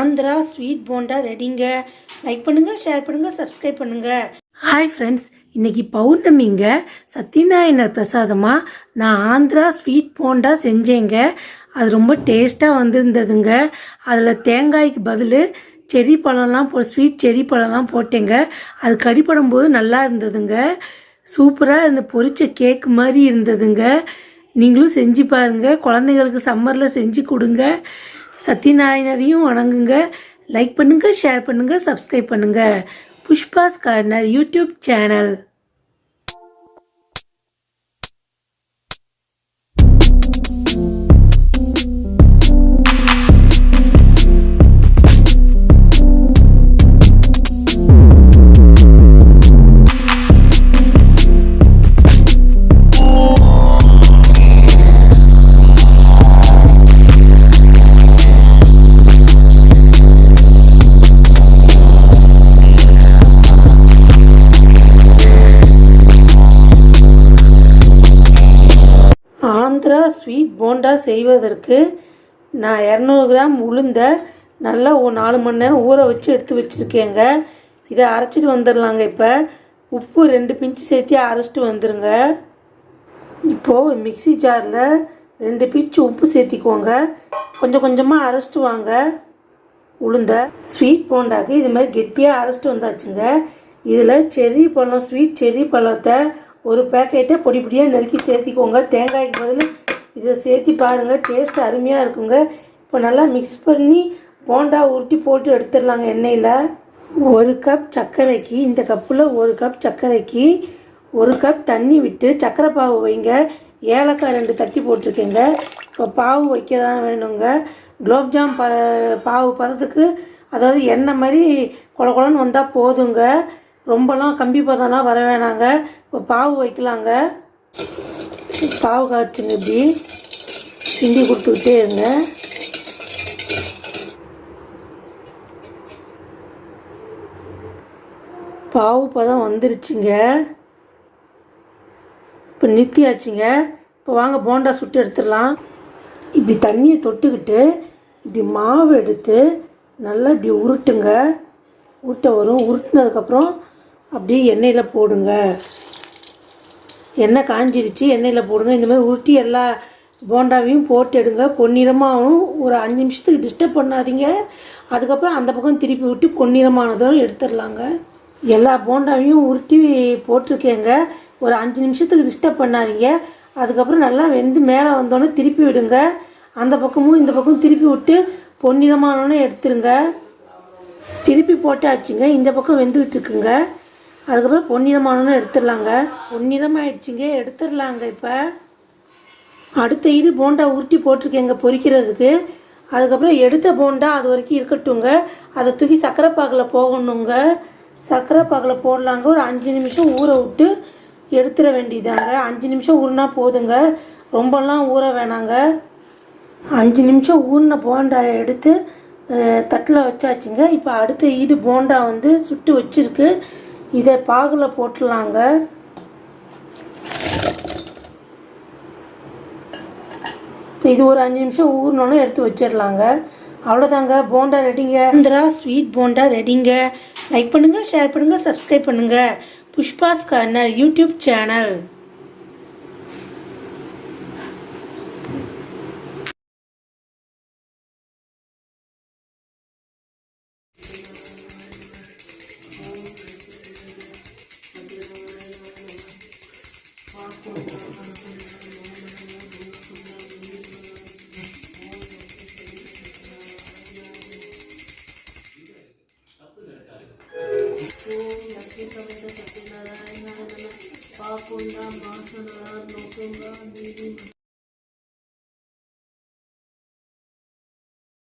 Andhra sweet bonda ரெடிங்க. Like பண்ணுங்கள் share பண்ணுங்கள் சப்ஸ்கிரைப் பண்ணுங்கள் ஹாய் ஃப்ரெண்ட்ஸ் இன்னைக்கு பௌர்ணமிங்க. சத்யநாராயணர் பிரசாதமாக நான் ஆந்திரா ஸ்வீட் போண்டா செஞ்சேங்க. அது ரொம்ப டேஸ்ட்டாக வந்திருந்ததுங்க. அதில் தேங்காய்க்கு பதில் செரி பழம்லாம் போ ஸ்வீட் செரி பழம்லாம் போட்டேங்க. அது கடிப்படும் போது நல்லா இருந்ததுங்க. சூப்பராக இந்த பொரிச்ச கேக் மாதிரி இருந்ததுங்க. நீங்களும் செஞ்சு பாருங்க. குழந்தைங்களுக்கு சம்மரில் செஞ்சு கொடுங்க. சத்யநாராயணரையும் வணங்குங்க. லைக் பண்ணுங்கள் ஷேர் பண்ணுங்கள் சப்ஸ்கிரைப் பண்ணுங்கள் Pushpa's corner YouTube channel sweet bonda செய்வதற்கு நான் இரநூறு கிராம் உளுந்த நல்லா ஒரு நாலு மணி நேரம் ஊற வச்சு எடுத்து வச்சுருக்கேங்க. இதை அரைச்சிட்டு வந்துடலாங்க இப்போ. உப்பு ரெண்டு பிஞ்சு சேர்த்து அரைச்சிட்டு வந்துடுங்க இப்போது மிக்ஸி ஜாரில் ரெண்டு பிச்சு உப்பு சேர்த்திக்கோங்க. கொஞ்சம் கொஞ்சமாக அரைச்சிட்டு வாங்க. உளுந்த ஸ்வீட் போண்டாக்கு இது மாதிரி கெட்டியாக அரைச்சிட்டு வந்தாச்சுங்க. இதில் செர்ரி பழம் ஸ்வீட் செர்ரி பழத்தை ஒரு பேக்கெட்டை பொடி பொடியாக நறுக்கி சேர்த்திக்கோங்க. தேங்காய்க்கு பதில் இதை சேர்த்தி பாருங்கள் டேஸ்ட் அருமையாக இருக்குங்க. இப்போ நல்லா மிக்ஸ் பண்ணி போண்டா உருட்டி போட்டு எடுத்துடலாங்க எண்ணெயில். ஒரு கப் சர்க்கரைக்கு இந்த கப்பில் ஒரு கப் சர்க்கரைக்கு ஒரு கப் தண்ணி விட்டு சர்க்கரை பாவு வைங்க. ஏலக்காய் ரெண்டு தட்டி போட்டிருக்கேங்க. இப்போ பாவு வைக்க தான் வேணுங்க குலோப்ஜாம் ப பாவு பதத்துக்கு அதாவது எண்ணெய் மாதிரி கொல குழன்னு வந்தால் போதுங்க. ரொம்பலாம் கம்பி பதம்லாம் வர வேணாங்க. இப்போ பாவு வைக்கலாங்க. பாவு காய்ச்சுங்க இப்படி கிண்டி கொடுத்துக்கிட்டே இருங்க பாவு பதம் வந்துருச்சுங்க. இப்போ நிறுத்தியாச்சுங்க. இப்போ வாங்க போண்டா சுட்டு எடுத்துடலாம். இப்படி தண்ணியை தொட்டுக்கிட்டு இப்படி மாவு எடுத்து நல்லா இப்படி உருட்டுங்க. உருட்ட வரும். உருட்டினதுக்கப்புறம் அப்படியே எண்ணெயில் போடுங்க. எண்ணெய் காஞ்சிருச்சு எண்ணெயில் போடுங்க. இந்த மாதிரி உருட்டி எல்லா போண்டாவையும் போட்டு எடுங்க. பொன்னிறமாகவும் ஒரு அஞ்சு நிமிஷத்துக்கு டிஸ்டர்ப் பண்ணாதீங்க. அதுக்கப்புறம் அந்த பக்கம் திருப்பி விட்டு பொன்னிறமானதும் எடுத்துடலாங்க. எல்லா போண்டாவையும் உருட்டி போட்டிருக்கேங்க. ஒரு அஞ்சு நிமிஷத்துக்கு டிஸ்டர்ப் பண்ணாதீங்க. அதுக்கப்புறம் நல்லா வெந்து மேலே வந்தோடனே திருப்பி விடுங்க. அந்த பக்கமும் இந்த பக்கம் திருப்பி விட்டு பொன்னிறமானோன்னு எடுத்துருங்க. திருப்பி போட்டாச்சுங்க. இந்த பக்கம் வெந்துக்கிட்டு இருக்குங்க. அதுக்கப்புறம் பொன்னிறமானோன்னு எடுத்துடலாங்க. பொன்னிறமாயிடுச்சுங்க எடுத்துடலாங்க இப்போ. அடுத்த ஈடு போண்டா உருட்டி போட்டிருக்கேங்க பொறிக்கிறதுக்கு. அதுக்கப்புறம் எடுத்த போண்டா அது வரைக்கும் இருக்கட்டுங்க அதை தூக்கி சர்க்கரை பாகில் போகணுங்க. சர்க்கரை பாகில் போடலாங்க. ஒரு அஞ்சு நிமிஷம் ஊற விட்டு எடுத்துட வேண்டியதாங்க அஞ்சு நிமிஷம் ஊறினா போதுங்க. ரொம்பலாம் ஊற வேணாங்க. அஞ்சு நிமிஷம் ஊறின போண்டா எடுத்து தட்டில் வச்சாச்சுங்க. இப்போ அடுத்த ஈடு போண்டா வந்து சுட்டு வச்சிருக்கு. இதை பாகில் போட்டுடலாங்க இப்போ இது ஒரு அஞ்சு நிமிஷம் ஊறினோன்னு எடுத்து வச்சிடலாங்க. அவ்வளோதாங்க போண்டா ரெடிங்க. இந்திரா ஸ்வீட் போண்டா ரெடிங்க. லைக் பண்ணுங்கள் ஷேர் பண்ணுங்கள் சப்ஸ்கிரைப் பண்ணுங்கள் புஷ்பாஸ் கர்னர் யூடியூப் சேனல்.